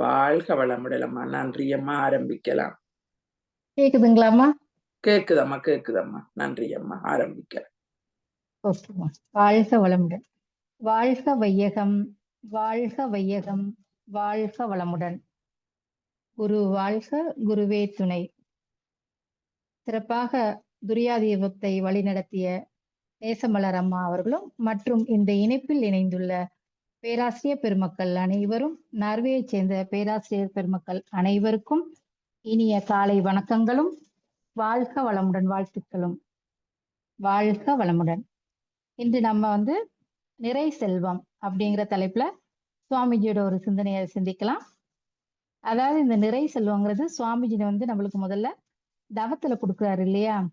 வாழ்க வளமுடலம்மா நன்றி அம்மா ஆரம்பிக்கலாம். கேக்குதுங்களாம்மா கேக்குதம்மா கேக்குதம்மா. நன்றி அம்மா ஆரம்பிக்கலாம். ஓகேம்மா. வாழ்க வளமுடன். வாழ்க வையகம் வாழ்க வையகம் வாழ்க வளமுடன். குரு வாழ்க குருவே துணை. சிறப்பாக துரியாதீபத்தை வழிநடத்திய நேசமலர் அம்மா அவர்களும் மற்றும் இந்த இணைப்பில் இணைந்துள்ள பேராசிரியர் பெருமக்கள் அனைவரும் நார்வேயைச் சேர்ந்த பேராசிரியர் பெருமக்கள் அனைவருக்கும் இனிய காலை வணக்கங்களும் வாழ்க வளமுடன் வாழ்த்துக்களும். வாழ்க வளமுடன். இன்று நம்ம வந்து நிறை செல்வம் அப்படிங்கிற தலைப்புல சுவாமிஜியோட ஒரு சிந்தனையை சிந்திக்கலாம். அதாவது இந்த நிறை செல்வங்கிறது சுவாமிஜி வந்து நம்மளுக்கு முதல்ல தவத்துல கொடுக்குறாரு இல்லையா?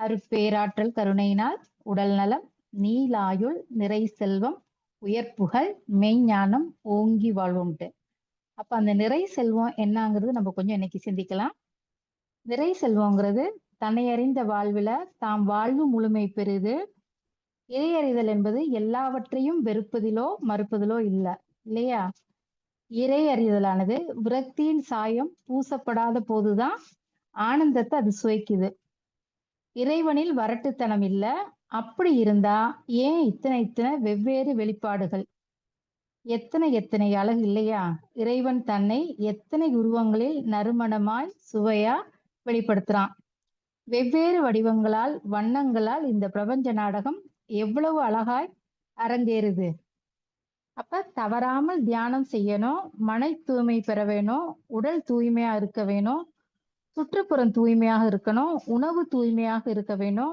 அருட்பேராற்றல் கருணையினால் உடல் நலம் நீலாயுள் நிறை செல்வம் உயர்ப்புகள் மெய்ஞானம் ஓங்கி வாழ்வோம்ட்டு. அப்ப அந்த நிறை செல்வம் என்னங்கிறது நம்ம கொஞ்சம் இன்னைக்கு சிந்திக்கலாம். நிறை செல்வங்கிறது தன்னை அறிந்த வாழ்வில தாம் வாழ்வு முழுமை பெறுது. இறையறிதல் என்பது எல்லாவற்றையும் வெறுப்பதிலோ மறுப்பதிலோ இல்ல இல்லையா? இறை அறிதலானது விரக்தியின் சாயம் பூசப்படாத போதுதான் ஆனந்தத்தை அது சுவைக்குது. இறைவனில் வரட்டுத்தனம் இல்ல அப்படி இருந்தா ஏன் இத்தனை இத்தனை வெவ்வேறு வெளிப்பாடுகள்? எத்தனை எத்தனை அழகு இல்லையா? இறைவன் தன்னை எத்தனை உருவங்களில் நறுமணமாய் சுவையா வெளிப்படுத்துறான்? வெவ்வேறு வடிவங்களால் வண்ணங்களால் இந்த பிரபஞ்ச நாடகம் எவ்வளவு அழகாய் அரங்கேறுது? அப்ப தவறாமல் தியானம் செய்யணும் மனை தூய்மை பெற வேணும் உடல் தூய்மையா இருக்க வேணும் சுற்றுப்புறம் தூய்மையாக இருக்கணும் உணவு தூய்மையாக இருக்க வேணும்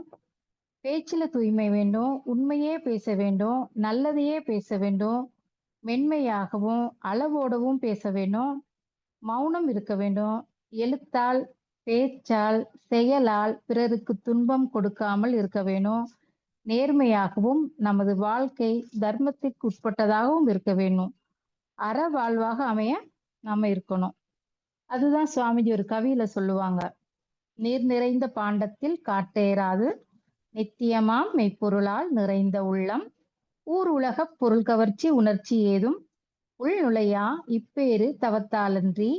பேச்சில தூய்மை வேண்டும் உண்மையே பேச வேண்டும் நல்லதையே பேச வேண்டும் மென்மையாகவும் அளவோடவும் பேச வேண்டும் மௌனம் இருக்க வேண்டும் எழுத்தால் பேச்சால் செயலால் பிறருக்கு துன்பம் கொடுக்காமல் இருக்க வேணும் நேர்மையாகவும் நமது வாழ்க்கை தர்மத்திற்கு உட்பட்டதாகவும் இருக்க வேணும் அற வாழ்வாக அமைய நாம இருக்கணும். அதுதான் சுவாமிஜி ஒரு கவியில சொல்லுவாங்க நீர் நிறைந்த பாண்டத்தில் காட்டேறாது நித்தியமாம் மெய்ப்பொருளால் நிறைந்த உள்ளம். ஊர் உலகப் பொருள் கவர்ச்சி உணர்ச்சி ஏதும். உள் நுழையா இப்பேறு தவத்தாலன்றி.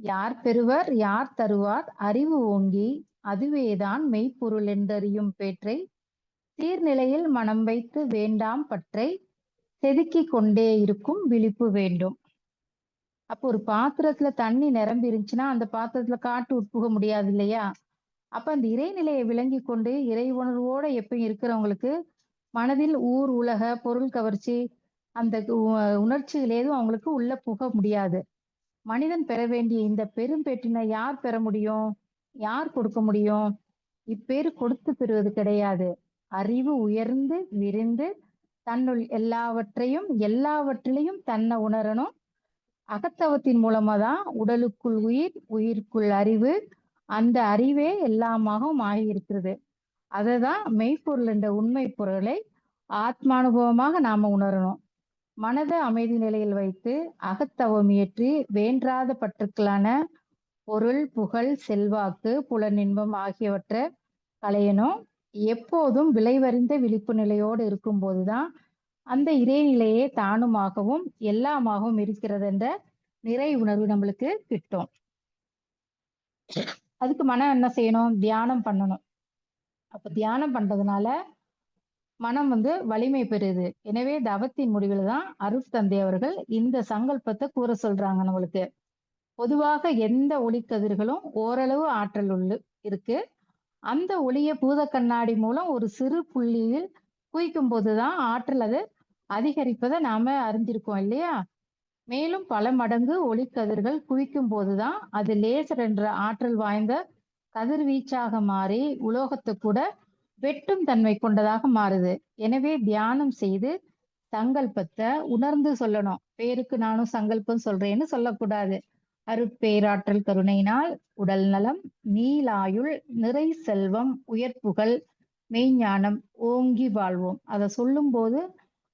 யார் பெறுவர் யார் தருவார் அறிவு ஓங்கி. அதுவேதான் மெய்ப்பொருள் என்றறியும் பேற்றை. சீர்நிலையில் மனம் வைத்து வேண்டாம் பற்றை. செதுக்கிக் கொண்டே இருக்கும் விழிப்பு வேண்டும். அப்போ ஒரு பாத்திரத்துல தண்ணி நிரம்பி இருந்துச்சுன்னா அந்த பாத்திரத்துல காட்டு உட்புக முடியாது இல்லையா? அப்ப அந்த இறைநிலையை விளங்கி கொண்டு இறை உணர்வோட எப்பயும் இருக்கிறவங்களுக்கு மனதில் ஊர் உலக பொருள் கவர்ச்சி அந்த உணர்ச்சிகள் ஏதும் அவங்களுக்கு உள்ள புக முடியாது. மனிதன் பெற வேண்டிய இந்த பெரும்பேற்றினை யார் பெற முடியும்? யார் கொடுக்க முடியும்? இப்பேர் கொடுத்து பெறுவது கிடையாது. அறிவு உயர்ந்து விரிந்து தன்னுள் எல்லாவற்றையும் எல்லாவற்றிலையும் தன்னை உணரணும். அகத்தவத்தின் மூலமா தான் உடலுக்குள் உயிர் உயிருக்குள் அறிவு அந்த அறிவே எல்லாமாகவும் ஆகி இருக்கிறது அததான் மெய்ப்பொருள் என்ற உண்மை பொருளை ஆத்மானுபவமாக நாம உணரணும். மனதை அமைதி நிலையில் வைத்து அகத்தவம் இயற்றி வேண்டாத பற்றுக்களான பொருள் புகழ் செல்வாக்கு புலனின்பம் ஆகியவற்றை களையணும். எப்போதும் விளைவறிந்த விழிப்பு நிலையோடு இருக்கும் போதுதான் அந்த இறைநிலையே தானுமாகவும் எல்லாமாகவும் இருக்கிறது என்ற நிறை உணர்வு நம்மளுக்கு கிட்டும். அதுக்கு மனம் என்ன செய்யணும்? தியானம் பண்ணணும். அப்ப தியானம் பண்றதுனால மனம் வந்து வலிமை பெறுது. எனவே தவத்தின் முடிவில் தான் அருட்தந்தை அவர்கள் இந்த சங்கல்பத்தை கூற சொல்றாங்க நம்மளுக்கு. பொதுவாக எந்த ஒளிக்கதிர்களும் ஓரளவு ஆற்றல் உள்ள இருக்கு. அந்த ஒளிய பூத கண்ணாடி மூலம் ஒரு சிறு புள்ளியில் குவிக்கும் போதுதான் ஆற்றல் அது அதிகரிப்பதை நாம அறிஞ்சிருக்கோம் இல்லையா? மேலும் பல மடங்கு ஒளிக்கதிர்கள் குவிக்கும் போதுதான் அது லேசர் என்ற ஆற்றல் வாய்ந்த கதிர்வீச்சாக மாறி உலோகத்தை கூட வெட்டும் தன்மை கொண்டதாக மாறுது. எனவே தியானம் செய்து சங்கல்பத்தை உணர்ந்து சொல்லணும். பேருக்கு நானும் சங்கல்பம் சொல்றேன்னு சொல்லக்கூடாது. அருட்பேராற்றல் கருணையினால் உடல் நலம் நீலாயுள் நிறை செல்வம் உயர்ப்புகள் மெய்ஞானம் ஓங்கி வாழ்வோம். அதை சொல்லும் போது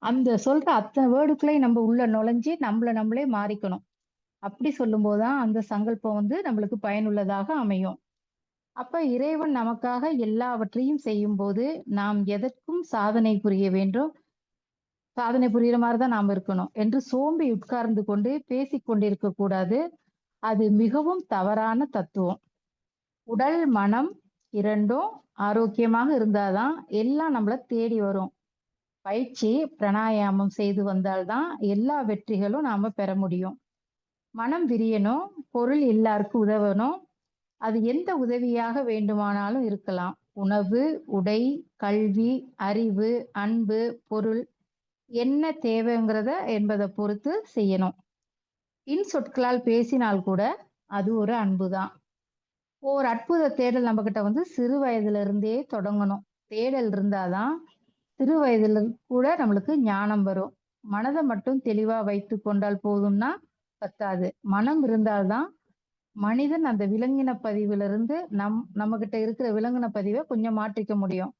அந்த சொல்ற அத்தனை வேர்டுக்குள்ளேயும் நம்ம உள்ள நுழைஞ்சு நம்மள நம்மளே மாறிக்கணும். அப்படி சொல்லும் போதுதான் அந்த சங்கல்பம் வந்து நம்மளுக்கு பயனுள்ளதாக அமையும். அப்ப இறைவன் நமக்காக எல்லாவற்றையும் செய்யும் போது நாம் எதற்கும் சாதனை புரிய வேண்டும்? சாதனை புரியுற மாதிரி தான் நாம் இருக்கணும். என்று சோம்பி உட்கார்ந்து கொண்டு பேசி கொண்டிருக்க கூடாது. அது மிகவும் தவறான தத்துவம். உடல் மனம் இரண்டும் ஆரோக்கியமாக இருந்தாதான் எல்லாம் நம்மள தேடி வரும். பயிற்சி பிராணாயாமம் செய்து வந்தால்தான் எல்லா வெற்றிகளும் நாம பெற முடியும். மனம் விரியணும் பொருள் எல்லாருக்கும் உதவணும். அது எந்த உதவியாக வேண்டுமானாலும் இருக்கலாம். உணவு உடை கல்வி அறிவு அன்பு பொருள் என்ன தேவைங்கிறத என்பதை பொறுத்து செய்யணும். இன் சொற்களால் பேசினால் கூட அது ஒரு அன்பு தான் ஒரு அற்புத தேடல் நம்ம கிட்ட வந்து சிறு வயதுல இருந்தே தொடங்கணும். தேடல் இருந்தாதான் சிறு வயதுல கூட நம்மளுக்கு ஞானம் வரும். மனதை மட்டும் தெளிவா வைத்து கொண்டால் போதும்னா பத்தாது. மனம் இருந்தால்தான் மனிதன் அந்த விலங்கின பதிவுல இருந்து நம் நம்ம கிட்ட இருக்கிற விலங்கின பதிவை கொஞ்சம் மாற்றிக்க முடியும்.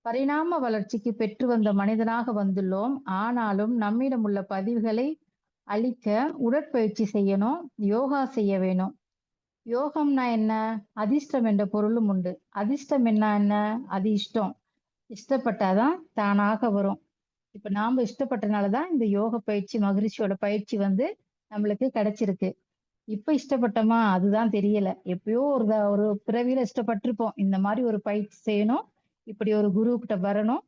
பரிணாம வளர்ச்சிக்கு பெற்று வந்த மனிதனாக வந்துள்ளோம். ஆனாலும் நம்மிடம் உள்ள பதிவுகளை அழிக்க உடற்பயிற்சி செய்யணும் யோகா செய்ய வேணும். யோகம்னா என்ன? அதிர்ஷ்டம் என்ற பொருளும் உண்டு. அதிர்ஷ்டம் என்ன? என்ன? அது இஷ்டம். இஷ்டப்பட்டாதான் தானாக வரும். இப்ப நாம இஷ்டப்பட்டனாலதான் இந்த யோக பயிற்சி மகிழ்ச்சியோட பயிற்சி வந்து நம்மளுக்கு கிடைச்சிருக்கு. இப்ப இஷ்டப்பட்டோமா? அதுதான் தெரியல. எப்பயோ ஒரு த- ஒரு பிறவியில இஷ்டப்பட்டிருப்போம். இந்த மாதிரி ஒரு பயிற்சி செய்யணும். இப்படி ஒரு குரு கிட்ட வரணும்.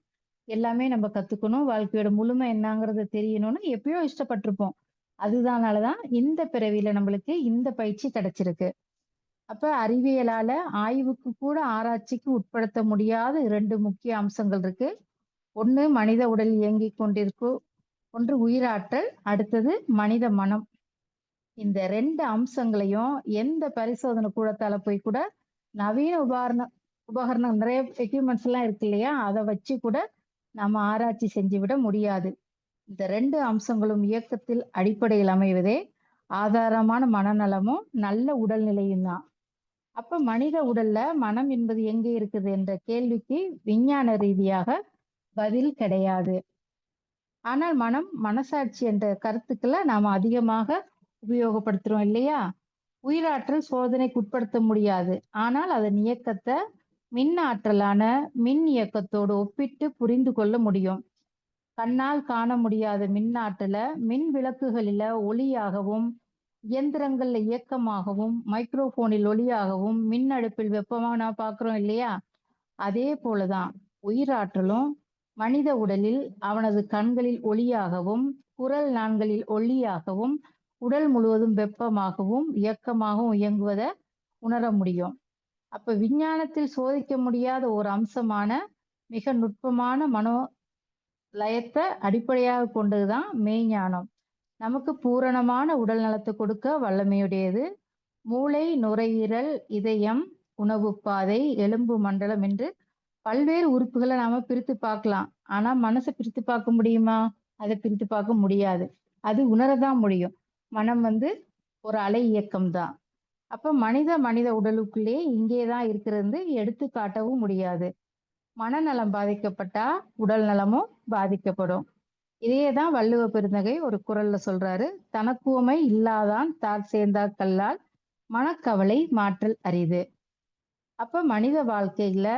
எல்லாமே நம்ம கத்துக்கணும். வாழ்க்கையோட முழுமை என்னங்கிறது தெரியணும்னு எப்பயோ இஷ்டப்பட்டிருப்போம். அதுதானாலதான் இந்த பிறவியில நம்மளுக்கு இந்த பயிற்சி கிடைச்சிருக்கு. அப்ப அறிவியலால ஆய்வுக்கு கூட ஆராய்ச்சிக்கு உட்படுத்த முடியாத இரண்டு முக்கிய அம்சங்கள் இருக்கு. ஒண்ணு மனித உடல் இயங்கிக் கொண்டிருக்கும் ஒன்று உயிராற்றல். அடுத்தது மனித மனம். இந்த ரெண்டு அம்சங்களையும் எந்த பரிசோதனை கூடத்தால போய் கூட நவீன உபகரணம் உபகரணம் நிறைய எக்யூப்மெண்ட்ஸ் எல்லாம் இருக்கு இல்லையா? அதை வச்சு கூட நம்ம ஆராய்ச்சி செஞ்சு விட முடியாது. இந்த ரெண்டு அம்சங்களும் இயக்கத்தில் அடிப்படையில் அமைவதே ஆதாரமான மனநலமும் நல்ல உடல்நிலையும் தான். அப்ப மனித உடல்ல மனம் என்பது எங்கே இருக்குது என்ற கேள்விக்கு விஞ்ஞான ரீதியாக பதில் கிடையாது. ஆனால் மனம் மனசாட்சி என்ற கருத்துக்களை நாம அதிகமாக உபயோகப்படுத்துறோம் இல்லையா? உயிராற்றல் சோதனைக்கு உட்படுத்த முடியாது. ஆனால் அதன் இயக்கத்தை மின் ஆற்றலான மின் இயக்கத்தோடு ஒப்பிட்டு புரிந்து கொள்ள முடியும். கண்ணால் காண முடியாத மின் ஆற்றல மின் விளக்குகளில ஒளியாகவும் இயந்திரங்கள்ல இயக்கமாகவும் மைக்ரோஃபோனில் ஒளியாகவும் மின் அடுப்பில் வெப்பமா நான் பார்க்குறோம் இல்லையா? அதே போலதான் உயிராற்றலும் மனித உடலில் அவனது கண்களில் ஒளியாகவும் குரல் நாண்களில் ஒளியாகவும் உடல் முழுவதும் வெப்பமாகவும் இயக்கமாகவும் இயங்குவதை உணர முடியும். அப்ப விஞ்ஞானத்தில் சோதிக்க முடியாத ஒரு அம்சமான மிக நுட்பமான மனோ லயத்தை அடிப்படையாக கொண்டதுதான் மெய்ஞானம். நமக்கு பூரணமான உடல் நலத்தை கொடுக்க வல்லமையுடையது. மூளை நுரையீரல் இதயம் உணவு பாதை எலும்பு மண்டலம் என்று பல்வேறு உறுப்புகளை நாம பிரித்து பார்க்கலாம். ஆனா மனசை பிரித்து பார்க்க முடியுமா? அதை பிரித்து பார்க்க முடியாது. அது உணரதான் முடியும். மனம் வந்து ஒரு அலை இயக்கம் தான் அப்ப மனித மனித உடலுக்குள்ளே இங்கேதான் இருக்கிறது எடுத்து காட்டவும் முடியாது. மனநலம் பாதிக்கப்பட்டா உடல் நலமும் பாதிக்கப்படும். இதேதான் வள்ளுவ பெருந்தகை ஒரு குரல்ல சொல்றாரு. தனக்குவமை இல்லாதான் தார் சேர்ந்தா கல்லால் மனக்கவலை மாற்றல் அரிது. அப்ப மனித வாழ்க்கையில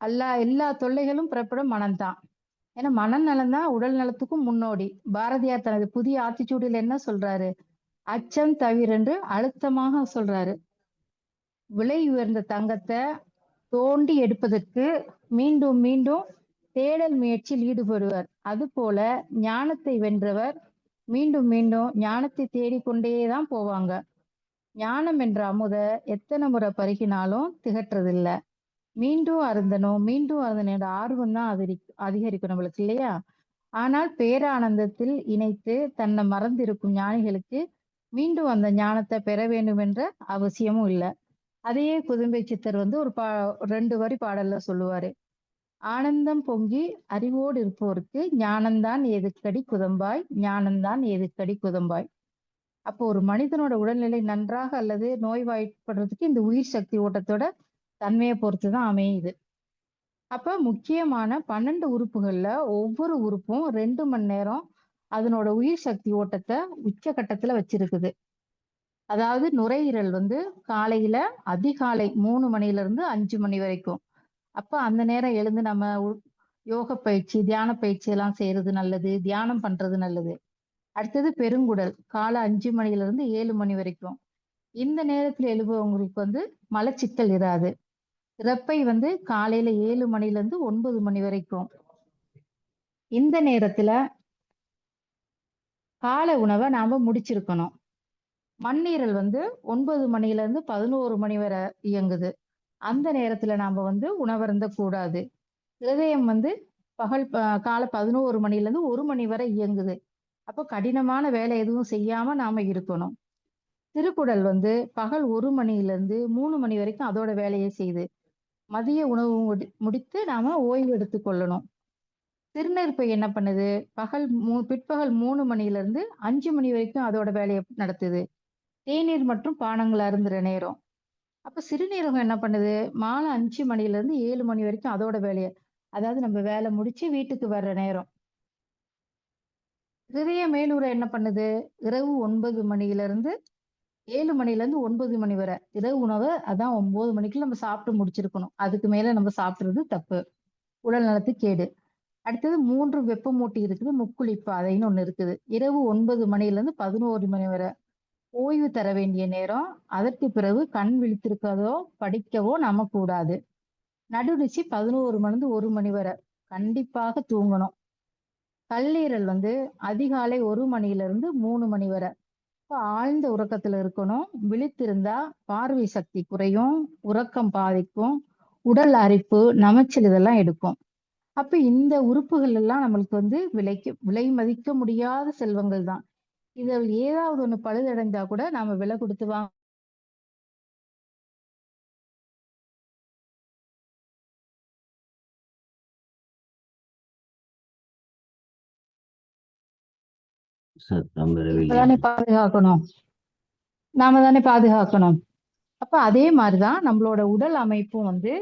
எல்லா எல்லா தொல்லைகளும் பிறப்பிடும் மனம்தான். ஏன்னா மனநலம் தான் உடல் நலத்துக்கும் முன்னோடி. பாரதியார் தனது புதிய ஆத்திச்சூடியில் என்ன சொல்றாரு? அச்சம் தவிரென்று அழுத்தமாக சொல்றாரு. விலை உயர்ந்த தங்கத்தை தோண்டி எடுப்பதற்கு மீண்டும் மீண்டும் தேடல் முயற்சியில் ஈடுபடுவர். அதுபோல ஞானத்தை வென்றவர் மீண்டும் மீண்டும் ஞானத்தை தேடிக்கொண்டேதான் போவாங்க. ஞானம் என்ற அமுத எத்தனை முறை பருகினாலும் திகற்றதில்லை. மீண்டும் அருந்தணும் மீண்டும் அருந்தனோட ஆர்வம் தான் அதிகரி அதிகரிக்கும் நம்மளுக்கு இல்லையா? ஆனால் பேரானந்தத்தில் இணைத்து தன்னை மறந்திருக்கும் ஞானிகளுக்கு மீண்டும் அந்த ஞானத்தை பெற வேண்டும் என்ற அவசியமும் இல்லை. அதையே குதும்பை சித்தர் வந்து ஒரு பா ரெண்டு வரி பாடல்ல சொல்லுவாரு. ஆனந்தம் பொங்கி அறிவோடு இருப்போருக்கு ஞானம்தான் எதுக்கடி குதம்பாய் ஞானம்தான் எதுக்கடி குதம்பாய். அப்போ ஒரு மனிதனோட உடல்நிலை நன்றாக அல்லது நோய்வாய்ப்படுறதுக்கு இந்த உயிர் சக்தி ஓட்டத்தோட தன்மையை பொறுத்து தான் அமையுது. அப்ப முக்கியமான பன்னெண்டு உறுப்புகள்ல ஒவ்வொரு உறுப்பும் ரெண்டு மணி நேரம் அதனோட உயிர் சக்தி ஓட்டத்தை உச்சகட்டத்துல வச்சிருக்குது. அதாவது நுரையீரல் வந்து காலையில அதிகாலை மூணு மணில இருந்து அஞ்சு மணி வரைக்கும். அப்ப அந்த நேரம் எழுந்து நம்ம யோக பயிற்சி தியான பயிற்சி எல்லாம் செய்யறது நல்லது தியானம் பண்றது நல்லது. அடுத்தது பெருங்குடல். காலை அஞ்சு மணில இருந்து ஏழு மணி வரைக்கும். இந்த நேரத்துல எழுபவங்களுக்கு வந்து மலச்சிக்கல் இராது. இறப்பை வந்து காலையில ஏழு மணில இருந்து ஒன்பது மணி வரைக்கும். இந்த நேரத்துல காலை உணவை நாம முடிச்சிருக்கணும். மண்ணீரல் வந்து ஒன்பது மணில இருந்து பதினோரு மணி வரை இயங்குது. அந்த நேரத்துல நாம வந்து உணவருந்த கூடாது இருதயம் வந்து பகல் காலை பதினோரு மணில இருந்து ஒரு மணி வரை இயங்குது. அப்போ கடினமான வேலை எதுவும் செய்யாம நாம இருக்கணும். திருக்குடல் வந்து பகல் ஒரு மணில இருந்து மூணு மணி வரைக்கும் அதோட வேலையை செய்யுது மதிய உணவு முடி- முடித்து நாம ஓய்வு எடுத்துக்கொள்ளணும் கொள்ளணும். திருநெற்பை என்ன பண்ணுது? பகல் மூ பிற்பகல் மூணு மணில இருந்து அஞ்சு மணி வரைக்கும் அதோட வேலையை நடத்துது. தேநீர் மற்றும் பானங்கள் அருந்துற நேரம். அப்ப சிறுநீரகம் என்ன பண்ணுது? மாலை அஞ்சு மணில இருந்து ஏழு மணி வரைக்கும் அதோட வேலையை அதாவது நம்ம வேலை முடிச்சு வீட்டுக்கு வர்ற நேரம். இதய மேலூரை என்ன பண்ணுது? இரவு ஒன்பது மணில இருந்து ஏழு மணில இருந்து ஒன்பது மணி வரை. இரவு உணவை அதான் ஒன்பது மணிக்கு நம்ம சாப்பிட்டு முடிச்சிருக்கணும். அதுக்கு மேல நம்ம சாப்பிடுறது தப்பு. உடல் நலத்துக்கு கேடு. அடுத்தது மூன்று வெப்பமூட்டி இருக்குது முக்குளிப்பு அதைன்னு ஒண்ணு இருக்குது. இரவு ஒன்பது மணில இருந்து பதினோரு மணி வரை. ஓய்வு தர வேண்டிய நேரம் அதற்கு பிறகு கண் விழித்திருக்கதோ படிக்கவோ நம்ம கூடாது. நடுநிச்சி பதினோரு மணி ஒரு மணி வரை கண்டிப்பாக தூங்கணும். கல்லீரல் வந்து அதிகாலை ஒரு மணில இருந்து மூணு மணி வரை. இப்போ ஆழ்ந்த உறக்கத்துல இருக்கணும். விழித்திருந்தா பார்வை சக்தி குறையும் உறக்கம் பாதிக்கும் உடல் அரிப்பு நமைச்சல் இதெல்லாம் எடுக்கும். அப்ப இந்த உறுப்புகள் எல்லாம் நம்மளுக்கு வந்து விலைக்கு விலை மதிக்க முடியாத செல்வங்கள் தான். இதில் ஏதாவது ஒண்ணு பழுதடைந்தா கூட நாம விலை கொடுத்து வாங்க பாதுகாக்கணும் நாம தானே பாதுகாக்கணும். அப்ப அதே மாதிரிதான் நம்மளோட உடல் அமைப்பும் வந்து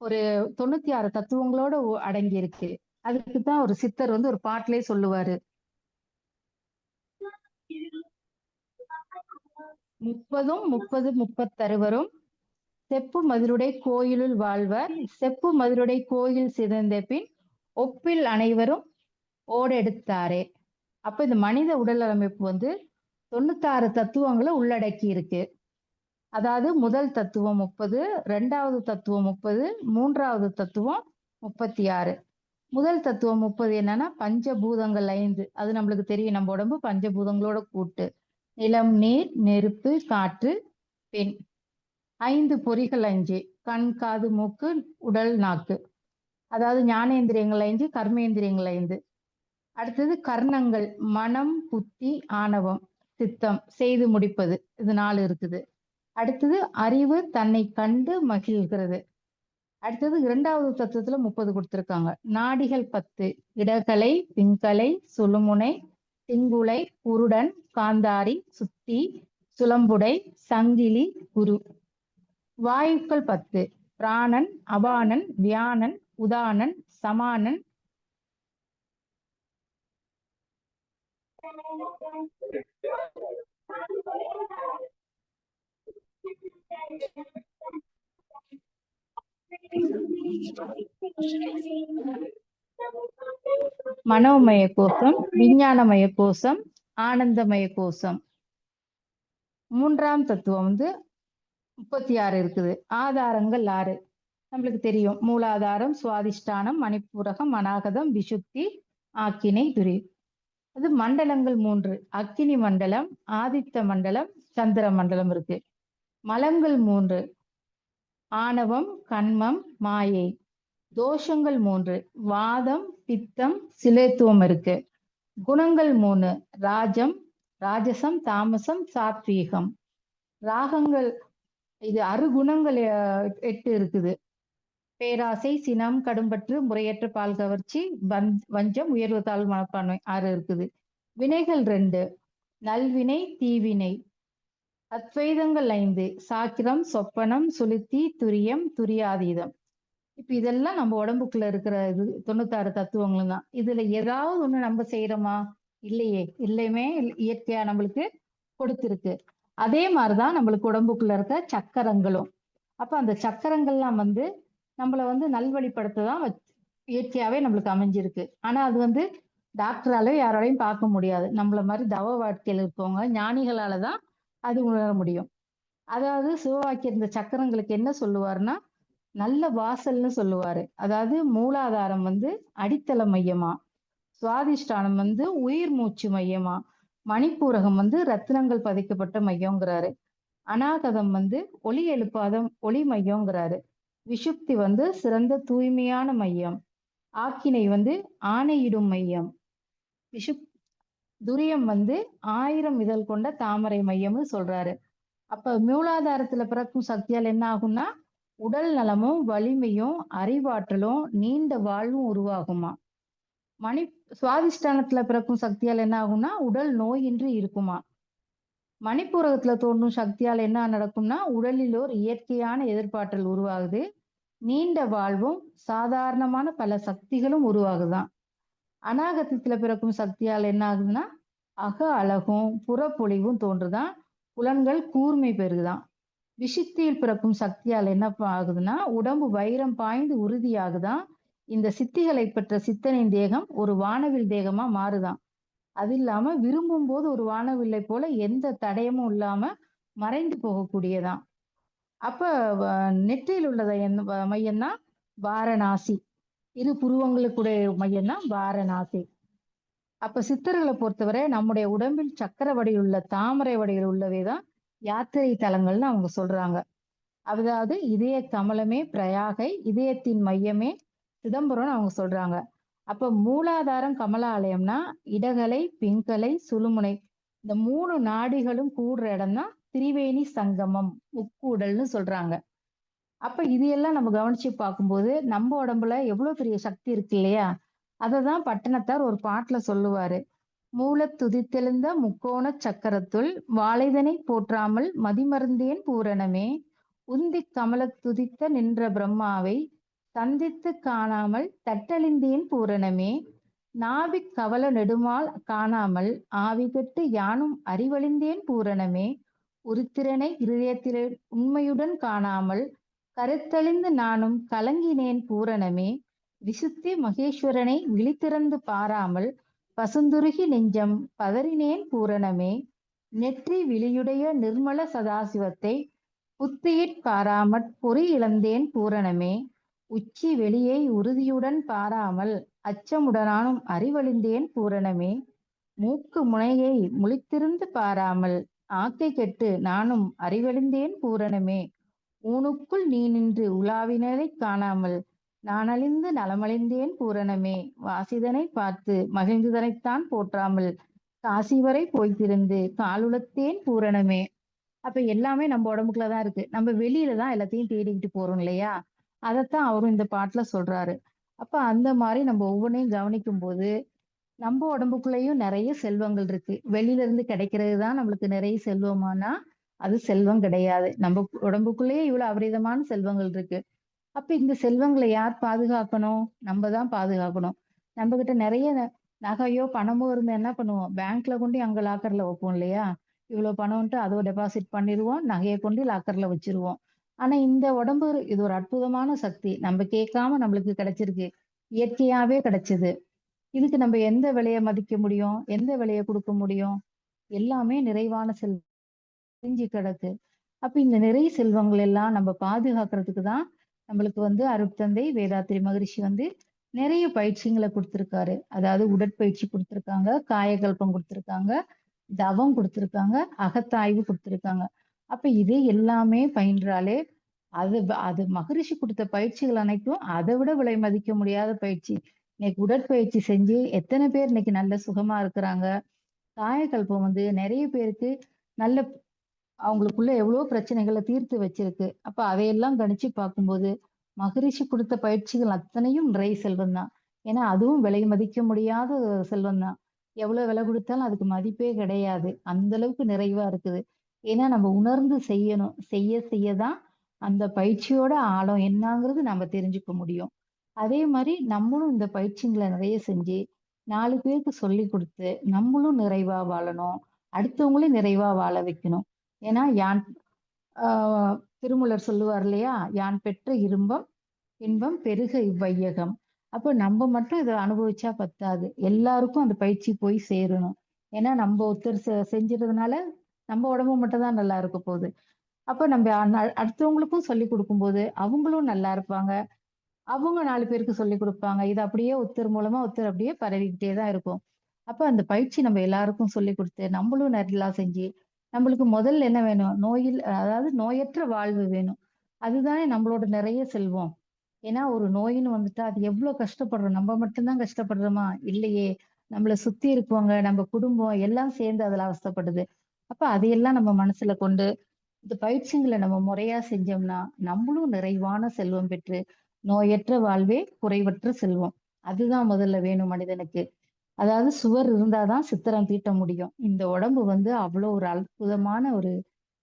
ஒரு தொண்ணூத்தி ஆறு தத்துவங்களோட அடங்கி இருக்கு அதுக்கு தான் ஒரு சித்தர் வந்து ஒரு பாட்டிலே சொல்லுவாரு. முப்பதும் முப்பது முப்பத்தருவரும் செப்பு மதுருடை கோயிலுள் வாழ்வர். செப்பு மதுருடை கோயில் சிதைந்த பின் ஒப்பில் அனைவரும் ஓடெடுத்தாரே. அப்ப இந்த மனித உடல் அமைப்பு வந்து தொண்ணூத்தாறு தத்துவங்களை உள்ளடக்கி இருக்கு அதாவது முதல் தத்துவம் முப்பது ரெண்டாவது தத்துவம் முப்பது மூன்றாவது தத்துவம் முப்பத்தி ஆறு. முதல் தத்துவம் முப்பது என்னன்னா பஞ்சபூதங்கள் ஐந்து. அது நம்மளுக்கு தெரியும். நம்ம உடம்பு பஞ்சபூதங்களோட கூட்டு. நிலம் நீர் நெருப்பு காற்று பெண். ஐந்து பொறிகள் அஞ்சு கண் காது மூக்கு உடல் நாக்கு. அதாவது ஞானேந்திரியங்கள் ஐந்து கர்மேந்திரியங்கள் ஐந்து. அடுத்தது கர்ணங்கள். மனம் புத்தி ஆணவம் சித்தம். செய்து முடிப்பது. இது நாலு இருக்குது. அடுத்தது அறிவு தன்னை கண்டு மகிழ்கிறது. அடுத்தது இரண்டாவது தத்துவத்துல முப்பது கொடுத்துருக்காங்க. நாடிகள் பத்து இடகலை பிங்கலை சுழுமுனை திங்குலை குருடன் காந்தாரி சுத்தி சுளம்புடை சங்கிலி குரு. வாயுக்கள் பத்து பிராணன் அபானன் வியானன் உதானன் சமானன். மனோமய கோஷம் விஞ்ஞானமய கோஷம் ஆனந்தமய கோஷம் மூன்றாம் தத்துவம் வந்து முப்பத்தி ஆறு இருக்குது. ஆதாரங்கள் ஆறு. நம்மளுக்கு தெரியும். மூலாதாரம் சுவாதிஷ்டானம் மணிப்பூரகம் அநாகதம் விசுத்தி ஆக்கினை துரி. அது மண்டலங்கள் மூன்று. அக்கினி மண்டலம் ஆதித்த மண்டலம் சந்திர மண்டலம் இருக்கு. மலங்கள் மூன்று. ஆணவம் கண்மம் மாயை. தோஷங்கள் மூன்று. வாதம் பித்தம் சிலேத்துவம் இருக்கு. குணங்கள் மூணு. ராஜம் ராஜசம் தாமசம் சாத்வீகம். ராகங்கள் இது அறுகுணங்கள் எட்டு இருக்குது. பேராசை சினம் கடும்பற்று முறையற்ற பால் கவர்ச்சி வஞ்- வஞ்சம் உயர்வு தாழ் மனப்பான்மை ஆறு இருக்குது. வினைகள் ரெண்டு. நல்வினை தீவினை. அத்வைதங்கள் ஐந்து. சாக்கிரம் சொப்பனம் சுளுத்தி துரியம் துரியாதீதம். இப்ப இதெல்லாம் நம்ம உடம்புக்குள்ள இருக்கிற இது தொண்ணூத்தாறு தத்துவங்களும் தான். இதுல ஏதாவது ஒண்ணு நம்ம செய்யறோமா? இல்லையே. இல்லையுமே இயற்கையா நம்மளுக்கு கொடுத்துருக்கு. அதே மாதிரிதான் நம்மளுக்கு உடம்புக்குள்ள இருக்க சக்கரங்களும். அப்ப அந்த சக்கரங்கள்லாம் வந்து நம்மள வந்து நல்வழிப்படுத்த தான் இயற்கையாவே நம்மளுக்கு அமைஞ்சிருக்கு. ஆனா அது வந்து டாக்டராலோ யாராலையும் பார்க்க முடியாது. நம்மள மாதிரி தவ வாழ்க்கையில இருக்கவங்க ஞானிகளால தான் அது உணர முடியும். அதாவது சிவவாக்கியர் இந்த சக்கரங்களுக்கு என்ன சொல்லுவாருன்னா நல்ல வாசல்னு சொல்லுவாரு. அதாவது மூலாதாரம் வந்து அடித்தள மையமா சுவாதிஷ்டானம் வந்து உயிர் மூச்சு மையமா மணிப்பூரகம் வந்து ரத்தினங்கள் பதிக்கப்பட்ட மையங்கிறாரு. அநாகதம் வந்து ஒளி எழுப்பாத ஒளி மையங்கிறாரு. விஷுப்தி வந்து சிறந்த தூய்மையான மையம். ஆக்கினை வந்து ஆணையிடும் மையம். விஷுப் துரியம் வந்து ஆயிரம் இதழ் கொண்ட தாமரை மையம்னு சொல்றாரு. அப்ப மூலாதாரத்துல பிறக்கும் சக்தியால் என்ன ஆகும்னா உடல் நலமும் வலிமையும் அறிவாற்றலும் நீண்ட வாழ்வும் உருவாகுமா? மணி சுவாதிஷ்டானத்துல பிறக்கும் சக்தியால் என்ன ஆகும்னா உடல் நோயின்றி இருக்குமா? மணிப்பூரகத்துல தோன்றும் சக்தியால் என்ன நடக்கும்னா உடலில் ஒரு இயற்கையான எதிர்ப்பாற்றல் உருவாகுது. நீண்ட வாழ்வும் சாதாரணமான பல சக்திகளும் உருவாகுதான். அநாகதத்துல பிறக்கும் சக்தியால் என்ன ஆகுதுன்னா அக அழகும் புறப்பொழிவும் தோன்றுதான் புலன்கள் கூர்மை பெறுதான் விஷித்தியில் பிறக்கும் சக்தியால் என்ன ஆகுதுன்னா உடம்பு வைரம் பாய்ந்து உறுதியாகுதான் இந்த சித்திகளை பெற்ற சித்தனின் தேகம் ஒரு வானவில் தேகமா மாறுதான் அது இல்லாம விரும்பும் போது ஒரு வானவில்லை போல எந்த தடயமும் இல்லாம மறைந்து போகக்கூடியதான் அப்ப நெற்றியில் உள்ளத என்ன மையம்னா வாரணாசி. இரு புருவங்களுக்குடைய மையம் தான் வாரணாசி. அப்ப சித்தர்களை பொறுத்தவரை நம்முடைய உடம்பில் சக்கர வடியில் உள்ள தாமரை வடியில் உள்ளவே தான் யாத்திரை தலங்கள்னு அவங்க சொல்றாங்க. அதாவது இதய கமலமே பிரயாகை இதயத்தின் மையமே சிதம்பரம்னு அவங்க சொல்றாங்க. அப்ப மூலாதாரம் கமலாலயம்னா இடகலை பிங்கலை சுழுமுனை. இந்த மூணு நாடிகளும் கூடுற இடம் தான் திரிவேணி சங்கமம் முக்கூடல்னு சொல்றாங்க. அப்ப இதையெல்லாம் நம்ம கவனிச்சு பார்க்கும்போது நம்ம உடம்புல எவ்வளவு பெரிய சக்தி இருக்கு இல்லையா? அதை தான் பட்டணத்தார் ஒரு பாட்டுல சொல்லுவாரு. மூல துதித்தெழுந்த முக்கோண சக்கரத்துள் வாழைதனை போற்றாமல் மதிமருந்தேன் பூரணமே. உந்தி கமல துதித்த நின்ற பிரம்மாவை சந்தித்து காணாமல் தட்டழிந்தேன் பூரணமே. நாபிக் கவல நெடுமால் காணாமல் ஆவிகட்டு யானும் அறிவழிந்தேன் பூரணமே. உருத்திரனை இருதயத்திலே உண்மையுடன் காணாமல் கருத்தழிந்து நானும் கலங்கினேன் பூரணமே. விசுத்தி மகேஸ்வரனை விழித்திறந்து பாராமல் பசுந்துருகி நெஞ்சம் பதறினேன் பூரணமே. நெற்றி விழியுடைய நிர்மல சதாசிவத்தை புத்தியிற் பாராமற் பொறி இழந்தேன் பூரணமே. உச்சி வெளியை உறுதியுடன் பாராமல் அச்சமுடனானும் அறிவழிந்தேன் பூரணமே. மூக்கு முனையை முழித்திருந்து பாராமல் ஆக்கை கெட்டு நானும் அறிவழிந்தேன் பூரணமே. ஊனுக்குள் நீ நின்று உலாவினரை காணாமல் நான் அழிந்து நலமழிந்தேன் பூரணமே. வாசிதனை பார்த்து மகிழ்ந்ததனைத்தான் போற்றாமல் காசி வரை போய்த்திருந்து காலுளத்தேன் பூரணமே. அப்ப எல்லாமே நம்ம உடம்புக்குள்ளதான் இருக்கு. நம்ம வெளியில தான் எல்லாத்தையும் தேடிக்கிட்டு போறோம் இல்லையா? அதைத்தான் அவரும் இந்த பாட்டுல சொல்றாரு. அப்ப அந்த மாதிரி நம்ம ஒவ்வொன்றையும் கவனிக்கும் போது நம்ம உடம்புக்குள்ளேயும் நிறைய செல்வங்கள் இருக்கு. வெளியில இருந்து கிடைக்கிறது தான் நம்மளுக்கு நிறைய செல்வமானா அது செல்வம் கிடையாது. நம்ம உடம்புக்குள்ளேயே இவ்வளவு அபரிதமான செல்வங்கள் இருக்கு. அப்ப இந்த செல்வங்களை யார் பாதுகாக்கணும்? நம்ம தான் பாதுகாக்கணும். நம்ம கிட்ட நிறைய நகையோ பணமோ இருந்தா என்ன பண்ணுவோம்? பேங்க்ல கொண்டு அங்க லாக்கர்ல வைப்போம் இல்லையா? இவ்வளவு பணம்ட்டு அதோ டெபாசிட் பண்ணிடுவோம். நகையை கொண்டு லாக்கர்ல வச்சிருவோம். ஆனா இந்த உடம்பு இது ஒரு அற்புதமான சக்தி. நம்ம கேட்காம நம்மளுக்கு கிடைச்சிருக்கு. இயற்கையாவே கிடைச்சது. இதுக்கு நம்ம எந்த விலையை மதிக்க முடியும்? எந்த விலையை கொடுக்க முடியும்? எல்லாமே நிறைவான செல்வம். பிரிஞ்சு கிடக்கு. அப்ப இந்த நிறை செல்வங்கள் எல்லாம் நம்ம பாதுகாக்கிறதுக்கு தான் நம்மளுக்கு வந்து அருட்தந்தை வேதாத்திரி மகரிஷி வந்து நிறைய பயிற்சிகளை கொடுத்துருக்காரு. அதாவது உடற்பயிற்சி கொடுத்துருக்காங்க காயகல்பம் கொடுத்துருக்காங்க தவம் கொடுத்துருக்காங்க அகத்தாய்வு கொடுத்துருக்காங்க. அப்ப இது எல்லாமே பயின்றாலே அது அது மகரிஷி கொடுத்த பயிற்சிகள் அனைத்தும் அதை விட விலை மதிக்க முடியாத பயிற்சி. இன்னைக்கு உடற்பயிற்சி செஞ்சு எத்தனை பேர் இன்னைக்கு நல்ல சுகமா இருக்கிறாங்க? காயகல்பம் வந்து நிறைய பேருக்கு நல்ல அவங்களுக்குள்ள எவ்வளவு பிரச்சனைகளை தீர்த்து வச்சிருக்கு. அப்ப அதையெல்லாம் கணிச்சு பார்க்கும்போது மகரிஷி கொடுத்த பயிற்சிகள் அத்தனையும் நிறைய செல்வம் தான். ஏன்னா அதுவும் விலை மதிக்க முடியாத செல்வம் தான். எவ்வளவு விலை கொடுத்தாலும் அதுக்கு மதிப்பே கிடையாது. அந்த அளவுக்கு நிறைவா இருக்குது. ஏன்னா நம்ம உணர்ந்து செய்யணும். செய்ய செய்யதான் அந்த பயிற்சியோட ஆழம் என்னங்கிறது நம்ம தெரிஞ்சுக்க முடியும். அதே மாதிரி நம்மளும் இந்த பயிற்சிகளை நிறைய செஞ்சு நாலு பேருக்கு சொல்லி கொடுத்து நம்மளும் நிறைவா வாழணும். அடுத்தவங்களையும் நிறைவா வாழ வைக்கணும். ஏன்னா யான் திருமூலர் சொல்லுவார் இல்லையா? யான் பெற்ற இரும்பம் இன்பம் பெருக இவ்வையகம். அப்போ நம்ம மட்டும் இதை அனுபவிச்சா பத்தாது. எல்லாருக்கும் அந்த பயிற்சி போய் சேரணும். ஏன்னா நம்ம ஒருத்தர் செ- செஞ்சதுனால நம்ம உடம்பு மட்டும் தான் நல்லா இருக்க போகுது. அப்ப நம்ம அ- அடுத்தவங்களுக்கும் சொல்லி கொடுக்கும்போது அவங்களும் நல்லா இருப்பாங்க. அவங்க நாலு பேருக்கு சொல்லி கொடுப்பாங்க. இது அப்படியே ஒருத்தர் மூலமா ஒருத்தர் அப்படியே பரவிக்கிட்டே தான் இருக்கும். அப்ப அந்த பயிற்சி நம்ம எல்லாருக்கும் சொல்லி கொடுத்து நம்மளும் நல்லா செஞ்சு நம்மளுக்கு முதல்ல என்ன வேணும்? நோயில் அதாவது நோயற்ற வாழ்வு வேணும். அதுதானே நம்மளோட நிறைய செல்வம். ஏன்னா ஒரு நோயின்னு வந்துட்டா அது எவ்வளவு கஷ்டப்படுறோம்? நம்ம மட்டும்தான் கஷ்டப்படுறோமா? இல்லையே. நம்மளை சுத்தி இருக்கவங்க நம்ம குடும்பம் எல்லாம் சேர்ந்து அதுல அவஸ்தப்படுது. அப்ப அதையெல்லாம் நம்ம மனசுல கொண்டு இந்த பயிற்சிகளை நம்ம முறையா செஞ்சோம்னா நம்மளும் நிறைவான செல்வம் பெற்று நோயற்ற வாழ்வே குறைவற்ற செல்வம். அதுதான் முதல்ல வேணும் மனிதனுக்கு. அதாவது சுவர் இருந்தாதான் சித்திரம் தீட்ட முடியும். இந்த உடம்பு வந்து அவ்வளோ ஒரு அற்புதமான ஒரு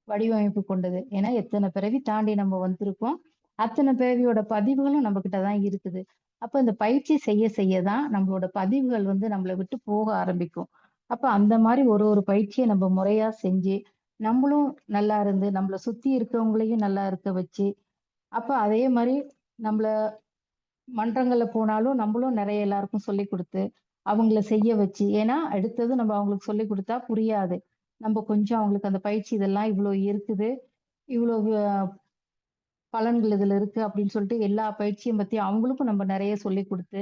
வடிவமைப்பு கொண்டது. ஏன்னா எத்தனை பிறவி தாண்டி நம்ம வந்திருக்கோம் அத்தனை பிறவியோட பதிவுகளும் நம்ம கிட்ட தான் இருக்குது. அப்ப இந்த பயிற்சி செய்ய செய்ய தான் நம்மளோட பதிவுகள் வந்து நம்மளை விட்டு போக ஆரம்பிக்கும். அப்ப அந்த மாதிரி ஒரு ஒரு பயிற்சியை நம்ம முறையா செஞ்சு நம்மளும் நல்லா இருந்து நம்மளை சுத்தி இருக்கவங்களையும் நல்லா இருக்க வச்சு அப்ப அதே மாதிரி நம்மள மன்றங்கள்ல போனாலும் நம்மளும் நிறைய எல்லாருக்கும் சொல்லி கொடுத்து அவங்கள செய்ய வச்சு ஏன்னா அடுத்தது நம்ம அவங்களுக்கு சொல்லி கொடுத்தா புரியாது. நம்ம கொஞ்சம் அவங்களுக்கு அந்த பயிற்சி இதெல்லாம் இவ்வளோ இருக்குது இவ்வளோ பலன்கள் இதுல இருக்கு அப்படின்னு சொல்லிட்டு எல்லா பயிற்சியும் பத்தி அவங்களுக்கும் நம்ம நிறைய சொல்லி கொடுத்து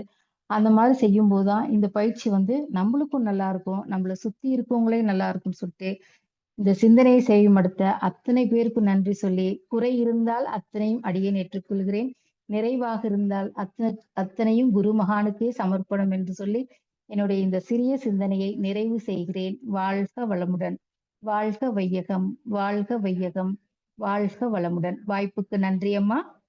அந்த மாதிரி செய்யும்போது தான் இந்த பயிற்சி வந்து நம்மளுக்கும் நல்லா இருக்கும் நம்மளை சுத்தி இருக்கவங்களே நல்லா இருக்கும்னு சொல்லிட்டு இந்த சிந்தனையை செய்யும் அடுத்த அத்தனை பேருக்கு நன்றி சொல்லி குறை இருந்தால் அத்தனையும் அடியேன் ஏற்றுக்கொள்கிறேன் நிறைவாக இருந்தால் அத்தனை அத்தனையும் குரு மகானுக்கே சமர்ப்பணம் என்று சொல்லி என்னுடைய இந்த சிறிய சிந்தனையை நிறைவு செய்கிறேன். வாழ்க வளமுடன். வாழ்க வையகம். வாழ்க வையகம். வாழ்க வளமுடன். வாய்ப்புக்கு நன்றி அம்மா.